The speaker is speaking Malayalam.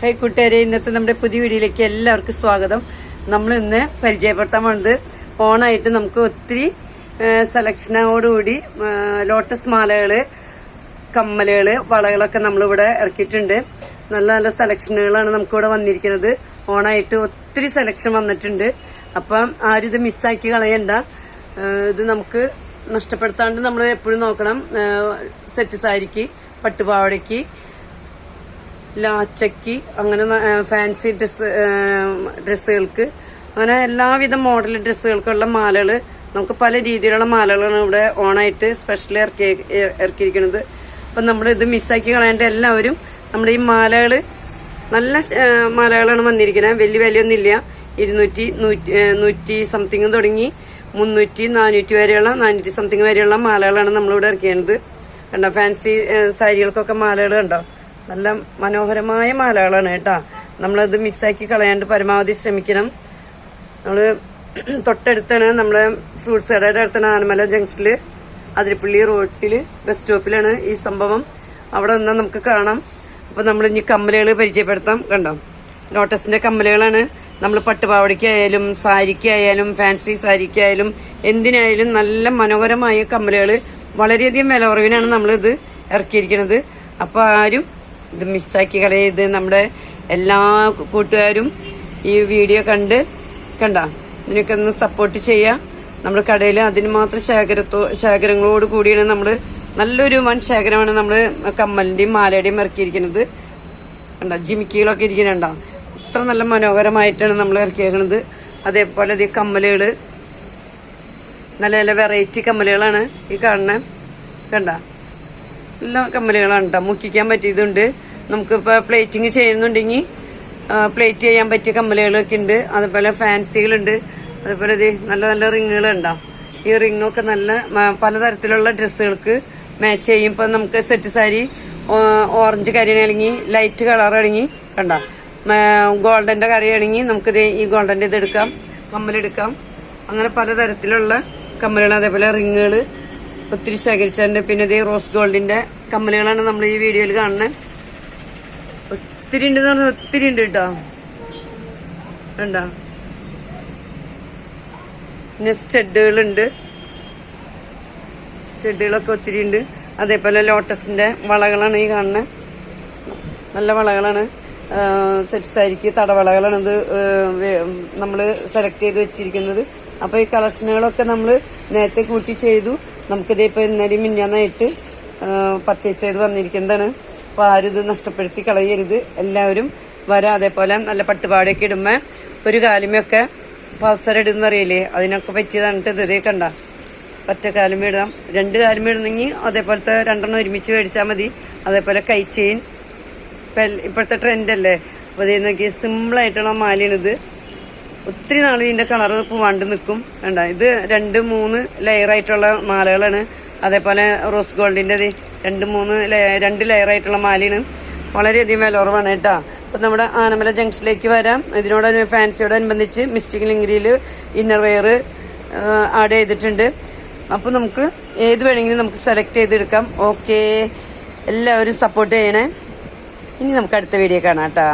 ഹൈ കൂട്ടുകാരെ ഇന്നത്തെ നമ്മുടെ പുതിയ വീഡിയോയിലേക്ക് എല്ലാവർക്കും സ്വാഗതം. നമ്മൾ ഇന്ന് പരിചയപ്പെടുത്താൻ വേണ്ടത് ഓണായിട്ട് നമുക്ക് ഒത്തിരി സെലക്ഷനോടുകൂടി ലോട്ടസ് മാലകൾ കമ്മലുകൾ വളകളൊക്കെ നമ്മളിവിടെ ഇറക്കിയിട്ടുണ്ട്. നല്ല നല്ല സെലക്ഷനുകളാണ് നമുക്കിവിടെ വന്നിരിക്കുന്നത്. ഓണായിട്ട് ഒത്തിരി സെലക്ഷൻ വന്നിട്ടുണ്ട്. അപ്പം ആരും ഇത് മിസ്സാക്കി കളയണ്ട. ഇത് നമുക്ക് നഷ്ടപ്പെടുത്താണ്ട് നമ്മൾ എപ്പോഴും നോക്കണം. സെറ്റ് സാരിക്ക് പട്ടുപാവടയ്ക്ക്. ലാച്ചയ്ക്ക് അങ്ങനെ ഫാൻസി ഡ്രസ് ഡ്രസ്സുകൾക്ക് അങ്ങനെ എല്ലാവിധ മോഡൽ ഡ്രസ്സുകൾക്കുള്ള മാലകൾ നമുക്ക് പല രീതിയിലുള്ള മാലകളാണ് ഇവിടെ ഓണായിട്ട് സ്പെഷ്യലി ഇറക്കി ഇറക്കിയിരിക്കുന്നത്. അപ്പം നമ്മൾ ഇത് മിസ്സാക്കി കളയേണ്ട എല്ലാവരും നമ്മുടെ ഈ മാലകൾ നല്ല മാലകളാണ് വന്നിരിക്കുന്നത് വലിയ വിലയൊന്നുമില്ല. ഇരുന്നൂറ്റി നൂറ്റി നൂറ്റി സംതിങ് തുടങ്ങി മുന്നൂറ്റി നാനൂറ്റി വരെയുള്ള നാനൂറ്റി സംതിങ് വരെയുള്ള മാലകളാണ് നമ്മളിവിടെ ഇറക്കിയത് കണ്ടോ ഫാൻസി സാരികൾക്കൊക്കെ മാലകൾ കണ്ടോ? നല്ല മനോഹരമായ മാലകളാണ് കേട്ടാ. നമ്മളത് മിസ്സാക്കി കളയാണ്ട് പരമാവധി ശ്രമിക്കണം. നമ്മൾ തൊട്ടടുത്താണ് നമ്മളെ ഫ്രൂട്ട്സ് കടയുടെ അടുത്താണ് ആനമല ജംഗ്ഷനിൽ അതിരപ്പള്ളി റോട്ടിൽ ബസ് സ്റ്റോപ്പിലാണ് ഈ സംഭവം. അവിടെ നിന്നാൽ നമുക്ക് കാണാം. അപ്പൊ നമ്മൾ ഇനി കമ്മലുകൾ പരിചയപ്പെടുത്താം കണ്ടോ? ലോട്ടസിന്റെ കമ്മലുകളാണ്. നമ്മൾ പട്ടുപാവടിക്കായാലും സാരിക്കായാലും ഫാൻസി സാരിക്കായാലും എന്തിനായാലും നല്ല മനോഹരമായ കമ്മലുകൾ വളരെയധികം വില കുറവിനാണ് നമ്മളിത് ഇറക്കിയിരിക്കുന്നത്. അപ്പൊ ആരും ഇത് മിസ്സാക്കി കളയരുത് നമ്മുടെ എല്ലാ കൂട്ടുകാരും ഈ വീഡിയോ കണ്ട് കണ്ട? ഇതിനൊക്കെ ഒന്ന് സപ്പോർട്ട് ചെയ്യാം. നമ്മുടെ കടയിൽ അതിന് മാത്രം ശേഖരത്തോ ശേഖരങ്ങളോട് കൂടിയാണ് നമ്മൾ നല്ലൊരു വൻ ശേഖരമാണ് നമ്മൾ കമ്മലിന്റെയും മാലയുടെയും ഇറക്കിയിരിക്കുന്നത്. കണ്ട? ജിമിക്കികളൊക്കെ ഇരിക്കുന്നുണ്ടോ അത്ര നല്ല മനോഹരമായിട്ടാണ് നമ്മൾ ഇറക്കിയേക്കുന്നത് അതേപോലെ ഇത് കമ്മലുകൾ. നല്ല നല്ല വെറൈറ്റി കമ്മലുകളാണ് ഈ കാണുന്നത് കണ്ട? എല്ലാ കമ്മലുകളാണ് കേട്ടോ മുക്കിക്കാൻ പറ്റിയതുണ്ട്. നമുക്കിപ്പോൾ പ്ലേറ്റിങ് ചെയ്യുന്നുണ്ടെങ്കിൽ പ്ലേറ്റ് ചെയ്യാൻ പറ്റിയ കമ്മലുകളൊക്കെ ഉണ്ട്. അതുപോലെ ഫാൻസികളുണ്ട്. അതുപോലെ നല്ല നല്ല റിങ്ങുകളുണ്ടോ ഈ റിങ്ങൊക്കെ നല്ല പലതരത്തിലുള്ള ഡ്രസ്സുകൾക്ക് മാച്ച് ചെയ്യും. ഇപ്പം നമുക്ക് സെറ്റ് സാരി ഓറഞ്ച് കരിയാണെങ്കിൽ ലൈറ്റ് കളർ ആണെങ്കിൽ കണ്ട? ഗോൾഡന്റെ കറിയാണെങ്കിൽ നമുക്കിത് ഈ ഗോൾഡന്റെ ഇതെടുക്കാം കമ്മലെടുക്കാം അങ്ങനെ പലതരത്തിലുള്ള കമ്മലുകൾ അതേപോലെ റിങ്ങുകൾ ഒത്തിരി ശേഖരിച്ചതിന്റെ പിന്നെ ഇതേ റോസ് ഗോൾഡിന്റെ കമ്മലുകളാണ് നമ്മൾ ഈ വീഡിയോയിൽ കാണുന്നത്. ഒത്തിരി ഉണ്ട് എന്ന് പറഞ്ഞാൽ ഒത്തിരി ഉണ്ട് കേട്ടോ പിന്നെ സ്റ്റഡുകളുണ്ട്. സ്റ്റഡുകളൊക്കെ ഒത്തിരി ഉണ്ട് അതേപോലെ ലോട്ടസിന്റെ വളകളാണ് ഈ കാണുന്നത് നല്ല വളകളാണ്. സെറ്റ് തടവളകളാണ് ഇത് നമ്മൾ സെലക്ട് ചെയ്ത് വെച്ചിരിക്കുന്നത്. അപ്പൊ ഈ കളക്ഷനുകളൊക്കെ നമ്മൾ നേരത്തെ കൂട്ടി ചെയ്തു. നമുക്കിത് ഇപ്പൊ ഇന്നലെ മിഞ്ഞാന്നായിട്ട് പർച്ചേസ് ചെയ്ത് വന്നിരിക്കുന്നതാണ്. അപ്പൊ ആരും ഇത് നഷ്ടപ്പെടുത്തി കളയരുത്. എല്ലാവരും വരാം. അതേപോലെ നല്ല പട്ടുപാടൊക്കെ ഇടുമ്പോ ഒരു കാലുമൊക്കെ ഇടുന്ന അറിയില്ലേ അതിനൊക്കെ പറ്റിയതാണ് ഇത്. കണ്ട. ഒറ്റ കാലും ഇടാം. രണ്ട് കാലും ഇടണമെങ്കിൽ അതേപോലത്തെ രണ്ടെണ്ണം ഒരുമിച്ച് മേടിച്ചാൽ മതി. അതേപോലെ കൈ ചെയിൻ. ഇപ്പൊ ഇപ്പോഴത്തെ ട്രെൻഡ് അല്ലേ? അപ്പൊ ഇതേ നോക്കി സിമ്പിൾ ആയിട്ടുള്ള മാലയാണിത്. ഒത്തിരി നാൾ ഇതിന്റെ കളർ പോവാണ്ട് നിൽക്കും വേണ്ട ഇത് രണ്ട് മൂന്ന് ലെയർ ആയിട്ടുള്ള മാലകളാണ്. അതേപോലെ റോസ് ഗോൾഡിന്റെ രണ്ട് മൂന്ന് രണ്ട് ലെയർ ആയിട്ടുള്ള മാലയാണ്. വളരെയധികം വില കുറവാണ് കേട്ടോ. അപ്പൊ നമ്മുടെ ആനമല ജംഗ്ഷനിലേക്ക് വരാം. ഇതിനോട് ഫാൻസിയോടനുബന്ധിച്ച് മിസ്റ്റിക് ലിങ്കരിയിൽ ഇന്നർ വെയർ ആഡ് ചെയ്തിട്ടുണ്ട്. അപ്പൊ നമുക്ക് ഏത് വേണമെങ്കിലും നമുക്ക് സെലക്ട് ചെയ്തെടുക്കാം. ഓക്കെ എല്ലാവരും സപ്പോർട്ട് ചെയ്യണേ. ഇനി നമുക്ക് അടുത്ത വീഡിയോ കാണാം കേട്ടോ.